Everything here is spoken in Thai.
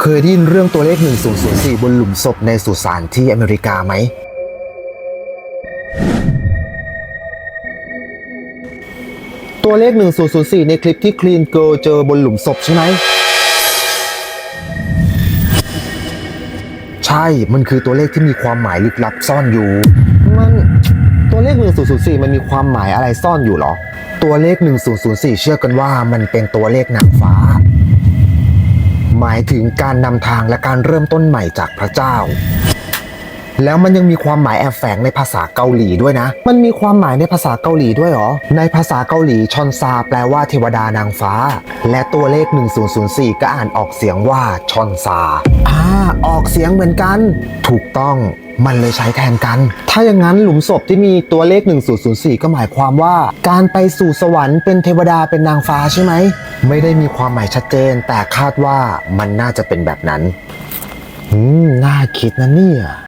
เคยได้ยินเรื่องตัวเลข 1004 บนหลุมศพในสุสานที่อเมริกาไหม ตัวเลข 1004 ในคลิปที่คลีนเกิลเจอบนหลุมศพใช่ไหม ใช่ มันคือตัวเลขที่มีความหมายลึกลับซ่อนอยู่ มันตัวเลข 1004 มันมีความหมายอะไรซ่อนอยู่เหรอ ตัวเลข 1004 เชื่อกันว่ามันเป็นตัวเลขนางฟ้า หมายถึงการนำทางและการเริ่มต้นใหม่จากพระเจ้า แล้วมันยังมีความหมายแอบแฝงในภาษาเกาหลีด้วยนะ มันมีความหมายในภาษาเกาหลีด้วยหรอ ในภาษาเกาหลีชอนซาแปลว่าเทวดานางฟ้า และตัวเลข 1004 ก็อ่านออกเสียงว่าชอนซา อ่า ออกเสียงเหมือนกัน ถูกต้องมันเลยใช้แทนกัน ถ้าอย่างนั้นหลุมศพที่มีตัวเลข 1004 ก็หมายความว่า การไปสู่สวรรค์เป็นเทวดาเป็นนางฟ้าใช่ไหม ไม่ได้มีความหมายชัดเจน แต่คาดว่ามันน่าจะเป็นแบบนั้น อืม น่าคิดนะเนี่ย